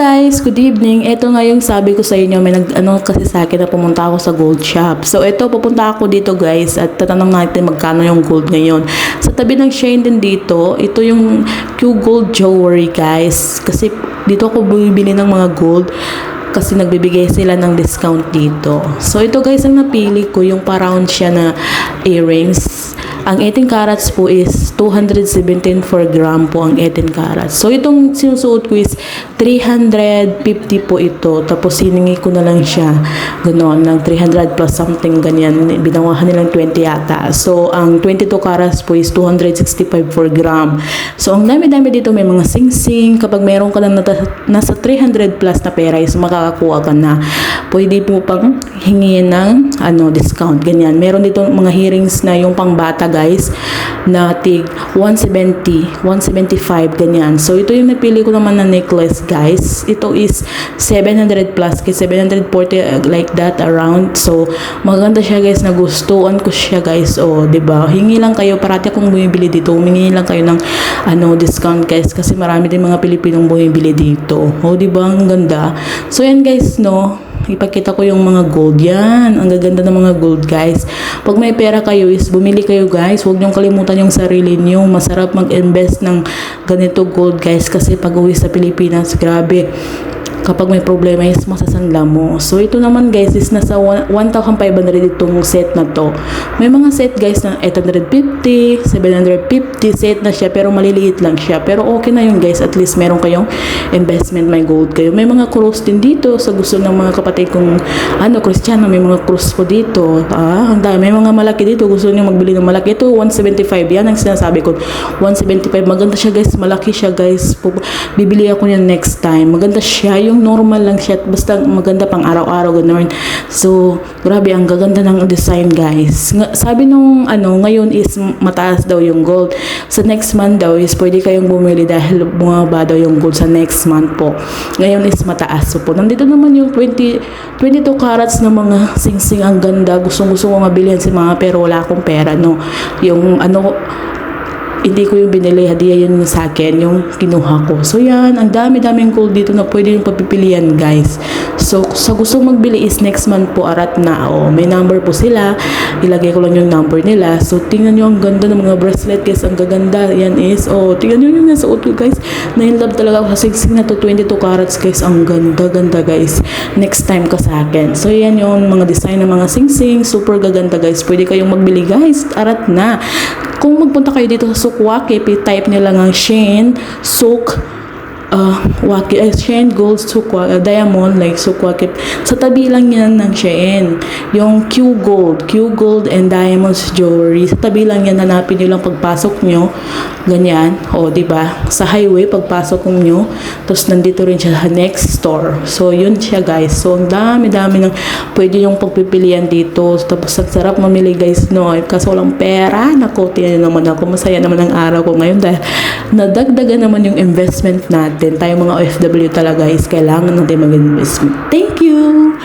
guys, good evening. Ito nga yung sabi ko sa inyo, may nag ano kasi sa akin na pumunta ako sa gold shop. So ito pupunta ako dito guys at tatanong natin magkano yung gold ngayon. Sa tabi ng Shane din dito, ito yung Q Gold Jewelry guys. Kasi dito ako bumibili ng mga gold kasi nagbibigay sila ng discount dito. So ito guys ang napili ko yung pa-round siya na earrings. Ang 18 carats po is 217 per gram po ang 18 carats. So itong sinusuot ko is 350 po ito. Tapos hiningi ko na lang siya ganoon ng 300 plus something ganyan. Binawahan nilang 20 yata. So ang 22 carats po is 265 per gram. So ang dami-dami dito may mga sing-sing. Kapag meron ka nata- nasa 300 plus na pera is makakakuha ka na. Pwede po pang hingin ng ano, discount. Ganyan. Meron dito mga hearings na yung pang bata guys na tig 170, 175 ganyan. So ito yung napili ko naman na necklace guys. Ito is 700 plus kay 740 uh, like that around. So maganda siya guys. Nagustuhan ko siya guys. O, 'di ba? Hingi lang kayo parati akong bumibili dito. Humingi lang kayo ng ano discount guys kasi marami din mga Pilipinong bumibili dito. O, 'di ba? Ang ganda. So yan guys, no ipakita ko yung mga gold yan. Ang gaganda ng mga gold, guys. Pag may pera kayo is bumili kayo, guys. Huwag niyong kalimutan yung sarili niyo. Masarap mag-invest ng ganito gold, guys. Kasi pag uwi sa Pilipinas, grabe kapag may problema is masasanla mo. So ito naman guys is nasa 1,500 itong set na to. May mga set guys na 850, 750 set na siya pero maliliit lang siya. Pero okay na yun guys. At least meron kayong investment may gold kayo. May mga cross din dito sa gusto ng mga kapatid kong ano, Kristiyano. May mga cross po dito. Ah, ang dami. May mga malaki dito. Gusto niyo magbili ng malaki. Ito 175. Yan ang sinasabi ko. 175. Maganda siya guys. Malaki siya guys. Bibili ako niyan next time. Maganda siya. Yung normal lang siya. Basta maganda pang araw-araw. Ganun. So, grabe. Ang gaganda ng design guys. Nga- Sabi nung ano, ngayon is mataas daw yung gold. Sa next month daw is pwede kayong bumili dahil bumaba daw yung gold sa next month po. Ngayon is mataas. So po, nandito naman yung 20, 22 carats na mga sing-sing ang ganda. Gustong gusto ko mabilihan si mga pero wala akong pera no. Yung ano hindi ko yung binili, hadiah yun sa akin, yung kinuha ko. So yan, ang dami-daming gold dito na pwede yung papipilian guys. So sa gusto magbili is next month po arat na. O, may number po sila, ilagay ko lang yung number nila. So tingnan nyo ang ganda ng mga bracelet guys, ang gaganda. Yan is, oh, tingnan nyo yung nasa ko guys. Na-inlove talaga ako sa na to, 22 carats guys. Ang ganda-ganda guys. Next time ka sa akin. So yan yung mga design ng mga singsing, super gaganda guys. Pwede kayong magbili guys, arat na. Kung magpunta kayo dito sa Sukwake, type nyo lang ang Shein, Suk, uh, Waki, uh, Shein Gold Sukwa, uh, Diamond, like Sukwake. Sa tabi lang yan ng Shein. Yung Q Gold, Q Gold and Diamonds Jewelry. Sa tabi lang yan, hanapin nyo lang pagpasok nyo. Ganyan. O, ba Sa highway, pagpasok nyo. Tapos, nandito rin siya sa next store. So, yun siya, guys. So, ang dami-dami ng pwede yung pagpipilian dito. Tapos, ang sarap mamili, guys, no? Kaso walang pera. Naku, tiyan naman ako. Masaya naman ang araw ko ngayon dahil nadagdagan naman yung investment natin. Tayo mga OFW talaga is kailangan natin mag-investment. Thank you!